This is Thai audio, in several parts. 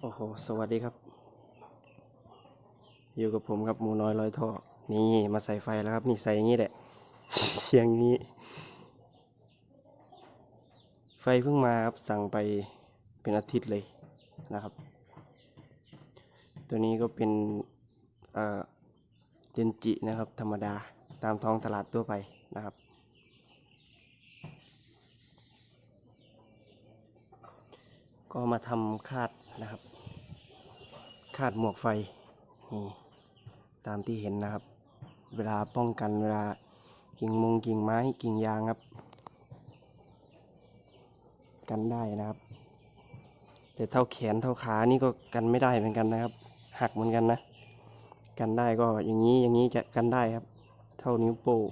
โอ้โห สวัสดีครับ อยู่กับผมครับหมูน้อยลอยท่อ นี่มาใส่ไฟแล้วครับ นี่ใส่อย่างนี้แหละ อย่างนี้ ไฟเพิ่งมาครับ สั่งไปเป็นอาทิตย์เลยนะครับ ตัวนี้ก็เป็นเอ่อเดนจินะครับ ธรรมดาตามท้องตลาดทั่วไปนะครับก็มาทำคาด นะครับ คาดหมวกไฟนี่ตามที่เห็นนะครับ เวลาป้องกันเวลากิ่งมงกิ่งไม้กิ่งยางครับ กันได้นะครับ แต่เท่าแขนเท่าขานี่ก็กันไม่ได้เหมือนกันนะครับ หักเหมือนกันนะ กันได้ก็อย่างนี้อย่างนี้จะกันได้ครับ เท่านิ้วโป้ง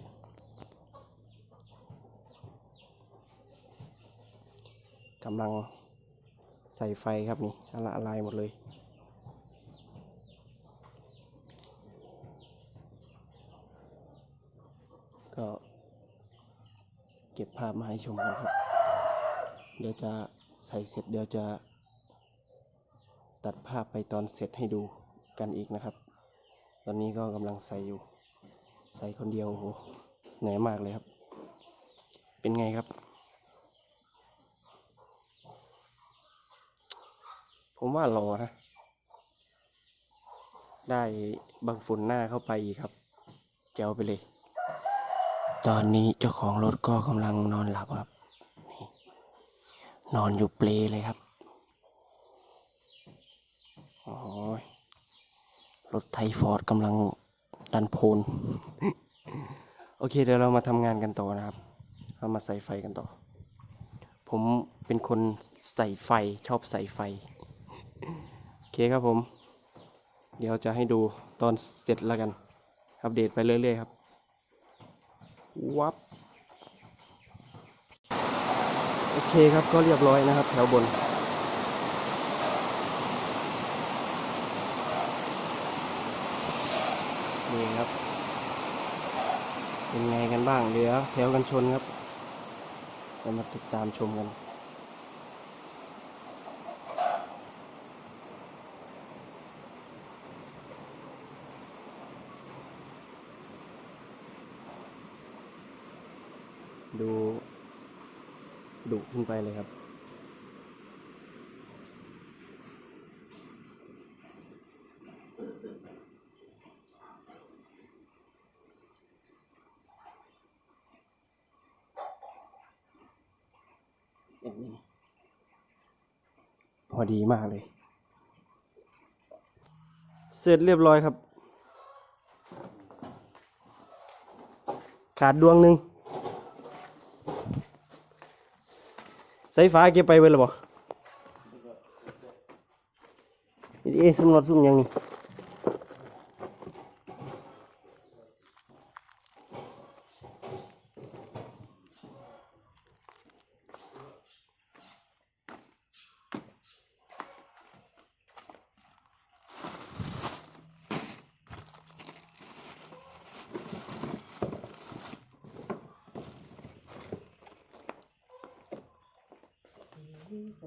กำลัง ใส่ไฟครับนี่ละลายหมดเลย ก็เก็บภาพมาให้ชมกันครับ เดี๋ยวจะใส่เสร็จเดี๋ยวจะ ตัดภาพไปตอนเสร็จให้ดูกันอีกนะครับ ตอนนี้ก็กำลังใส่อยู่ ใส่คนเดียวโหเหนื่อยมากเลยครับ เป็นไงครับ ผมว่ารอนะ ได้บางฝุ่นหน้าเข้าไปอีกครับ แจ๋วไปเลย ตอนนี้เจ้าของรถก็กำลังนอนหลับครับ นี่นอนอยู่เปลเลยครับ โอ้ยรถไทฟอร์ดกำลังดันโพน โอเคเดี๋ยวเรามาทำงานกันต่อนะครับ เรามาใส่ไฟกันต่อ ผมเป็นคนใส่ไฟชอบใส่ไฟ โอเคครับผม เดี๋ยวจะให้ดูตอนเสร็จแล้วกัน อัปเดตไปเรื่อยๆครับ วับ โอเคครับก็เรียบร้อยนะครับ แถวบนนี่ครับ เป็นไงกันบ้างเหลือแถวกันชนครับเรามาติดตามชมกัน ดูดุขึ้นไปเลยครับอย่างนี้พอดีมากเลย เสร็จเรียบร้อยครับ ขาดดวงหนึ่ง สายฟ้าเก็บไปเว้ยหรอบ่นี่เอ๊ะสำรวจสุ่มยังนี่ โอ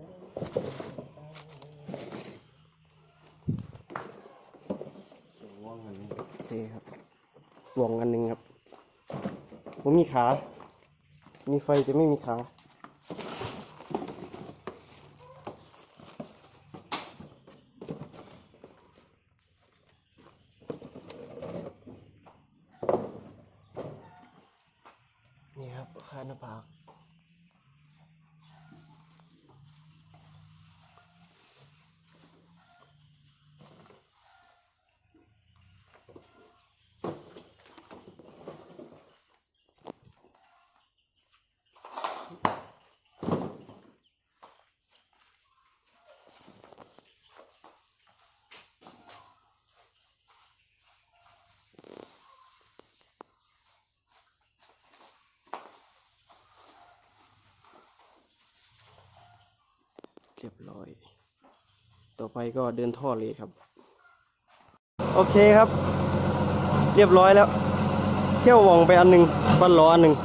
เคครับดวงอันหนึ่งครับผมมีขา มีไฟจะไม่มีขา รียบร้อย ต่อไปก็เดินท่อเลยครับ โอเคครับ เรียบร้อยแล้ว เที่ยวว่องไปอันหนึ่งปั้นล้ออันหนึ่ง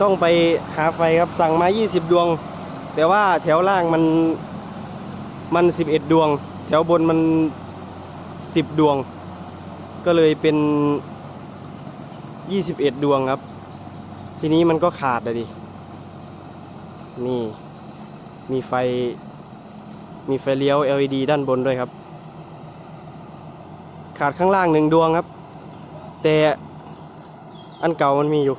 ต้องไปหาไฟครับสั่งมา 20 ดวง แต่ว่าแถวล่างมัน มัน 11 ดวง แถวบนมัน 10 ดวง ก็เลยเป็น 21 ดวงครับ ทีนี้มันก็ขาดอะดิ นี่ มีไฟ มีไฟเลี้ยว LED ด้านบนด้วยครับ ขาดข้างล่างหนึ่งดวงครับ แต่อันเก่ามันมีอยู่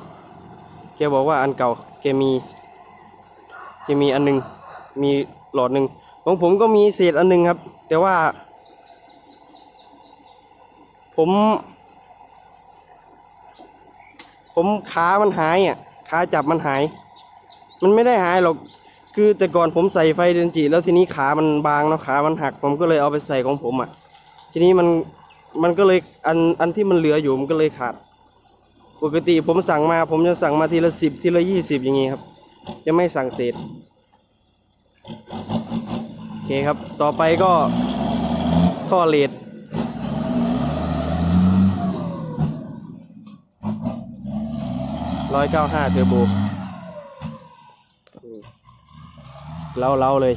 แกบอกว่าอันเก่าแกมี แกมีอันหนึง มีหลอดหนึ่ง ของผมก็มีเศษอันหนึงครับ แต่ว่า ผม ผมขามันหายอะขาจับมันหาย มันไม่ได้หายหรอก คือแต่ก่อนผมใส่ไฟเดนจิ แล้วทีนี้ขามันบางเนาะขามันหัก ผมก็เลยเอาไปใส่ของผมอะ ทีนี้มันมันก็เลยอันอันที่มันเหลืออยู่มันก็เลยขาด ปกติผมสั่งมา ผมจะสั่งมาทีละสิบทีละยี่สิบอย่างงี้ครับ จะไม่สั่งเศษ เคครับ ต่อไปก็ท่อเลดร้อยเก้าห้าเทอร์โบเล่าเล่าเลย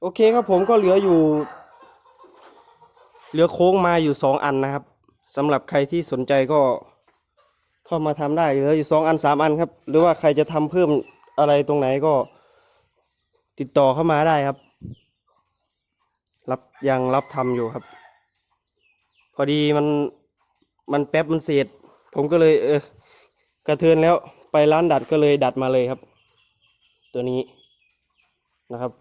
โอเคครับผมก็เหลืออยู่ เหลือโค้งมาอยู่สองอันนะครับสำหรับใครที่สนใจก็เข้ามาทำได้เหลืออยู่สองอันสามอันครับ หรือว่าใครจะทำเพิ่มอะไรตรงไหนก็ ติดต่อเข้ามาได้ครับ รับยังรับทำอยู่ครับ พอดีมันมันแป๊บมันเศษผมก็เลยเออกระเทือนแล้วไปร้านดัดก็เลยดัดมาเลยครับ ตัวนี้นะครับ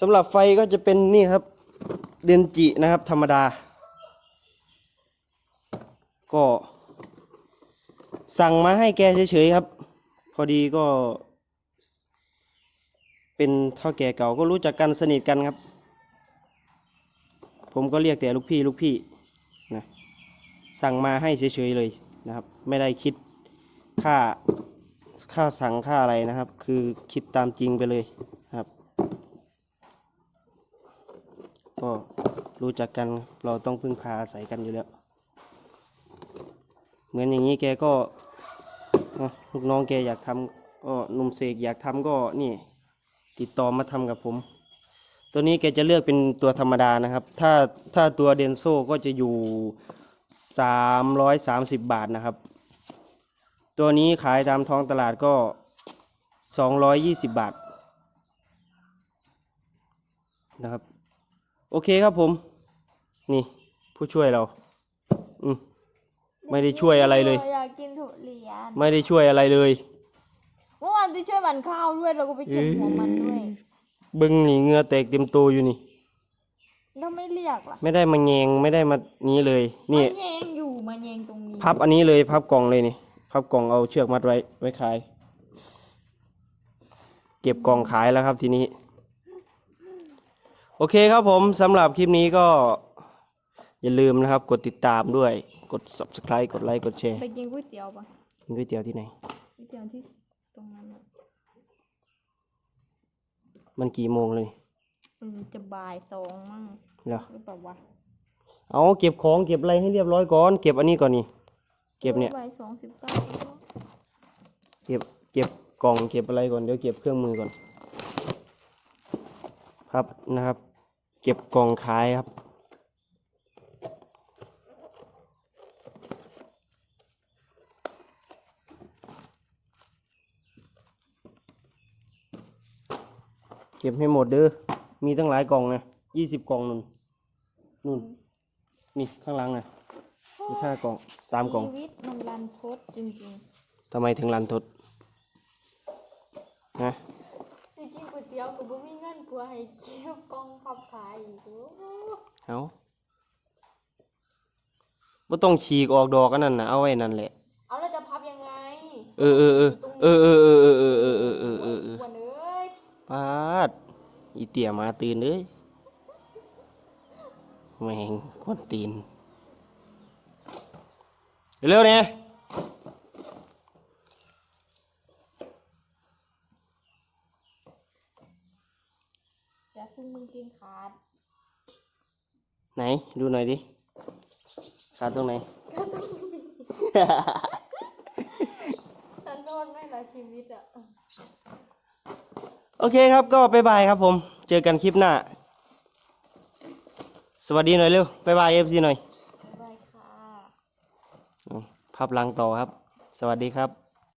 สำหรับไฟก็จะเป็นนี่ครับเดนจินะครับ ธรรมดา ก็สั่งมาให้แกเฉยๆครับ พอดีก็ เป็นเท่าแก่เก่าก็รู้จักกันสนิทกันครับ ผมก็เรียกแต่ลูกพี่ลูกพี่นะสั่งมาให้เฉยๆเลยนะครับ ไม่ได้คิดค่าค่าสั่งค่าอะไรนะครับ คือคิดตามจริงไปเลยครับ ก็รู้จักกันเราต้องพึ่งพาอาศัยกันอยู่แล้ว เหมือนอย่างนี้แกก็ลูกน้องแกอยากทำก็หนุ่มเสกอยากทำก็นี่ ติดต่อมาทำกับผม ตัวนี้แกจะเลือกเป็นตัวธรรมดานะครับ ถ้าถ้าตัวเดนโซก็จะอยู่สามร้อยสามสิบบาทนะครับ ตัวนี้ขายตามท้องตลาดก็สองร้อยยี่สิบบาทนะครับ โอเคครับผม นี่ผู้ช่วยเรา อืมไม่ได้ช่วยอะไรเลย อยากกินทุเรียนไม่ได้ช่วยอะไรเลย เมื่อวานไปช่วยมันข้าวด้วยเราก็ไปเก็บหัวมันด้วยบึงนี่เหงือแตกเต็มตัวอยู่นี่เราไม่เรียกล่ะไม่ได้มาแงงไม่ได้มานี้เลย นี่ มันแยงอยู่มันแยงตรงนี้พับอันนี้เลยพับกล่องเลยนี่พับกล่องเอาเชือกมัดไว้ไว้ขาย เก็บกล่องขายแล้วครับทีนี้ โอเคครับผมสำหรับคลิปนี้ก็ อย่าลืมนะครับ กดติดตามด้วย กด subscribe กดไลค์กดแชร์ไปกินก๋วยเตี๋ยวปะกินก๋วยเตี๋ยวที่ไหนก๋วยเตี๋ยวที่ ตรงนั้นอะมันกี่โมงเลยอืมจะบ่ายสองมั่งเหรอหรือเปล่าวะเอาเก็บของเก็บอะไรให้เรียบร้อยก่อน เก็บอันนี้ก่อนนี่ เก็บเนี่ย บ่ายสองสิบเก้าเก็บ เก็บกล่องเก็บอะไรก่อน เดี๋ยวเก็บเครื่องมือก่อน ครับนะครับ เก็บกล่องขายครับ เก็บให้หมดเด้อ มีตั้งหลายกล่องนะยี่สิบกล่องนู่นนู่น นี่ข้างหลังนะมีห้ากล่องสามกล่องชีวิตมันรันทดจริงทำไมถึงรันทดนะๆสิกินก๋วยเตี๋ยวกับบ่มีเงินกลัวให้เก็บกล่องพับขายอีกโอ้โหเอาไม่ต้องฉีกออกดอกอันนั้นนะเอาไว้นั่นแหละ เอาแล้วจะพับยังไงเออเออเออเออเออเออเออเออเออเออเออเออเออควรเอ้ย ปาด อีเตี่ยมาตื่นเลยแม่งกวนตีน เร็วๆเนี่ยเดี๋ยวซึ่งมึงกินขาด ไหน ดูหน่อยดิ ขาดตรงไหนก็ต้องมีฉันโดนไม่หลายชีวิตอะ โอเคครับก็บ๊ายบายครับผม เจอกันคลิปหน้า สวัสดีหน่อยเร็วบ๊ายบายเอฟซีหน่อยบ๊ายบายค่ะ พับลังต่อครับ สวัสดีครับ